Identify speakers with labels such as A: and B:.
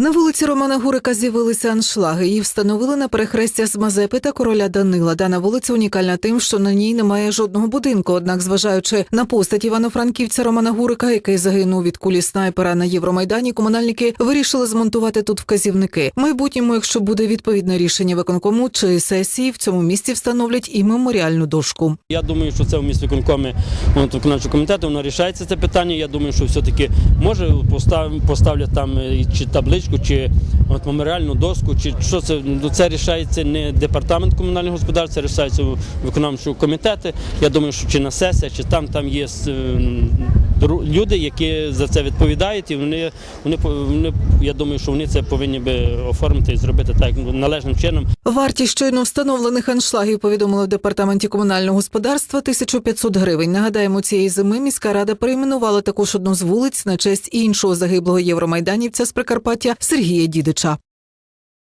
A: На вулиці Романа Гурика з'явилися аншлаги. Їх встановили на перехрестя з Мазепи та короля Данила. Дана вулиця унікальна тим, що на ній немає жодного будинку. Однак, зважаючи на постать івано-франківця Романа Гурика, який загинув від кулі снайпера на Євромайдані, комунальники вирішили змонтувати тут вказівники. В майбутньому, якщо буде відповідне рішення виконкому чи сесії, в цьому місці встановлять і меморіальну дошку.
B: Я думаю, що це в міськвиконкомі от, виконавчого комітету воно рішається це питання. Я думаю, що все-таки може постав, поставлять там е, чи табличку, чи от, меморіальну доску, чи що це ну, це рішається не департамент комунального господарства, це рішається в виконавчому комітеті. Я думаю, що чи на сесія, чи там там є е, люди, які за це відповідають, і вони, вони, вони я думаю, що вони це повинні би оформити і зробити так належним чином.
A: Вартість щойно встановлених аншлагів повідомили в департаменті комунального господарства 1500 гривень. Нагадаємо, цієї зими міська рада перейменувала також одну з вулиць на честь іншого загиблого євромайданівця з Прикарпаття Сергія Дідича.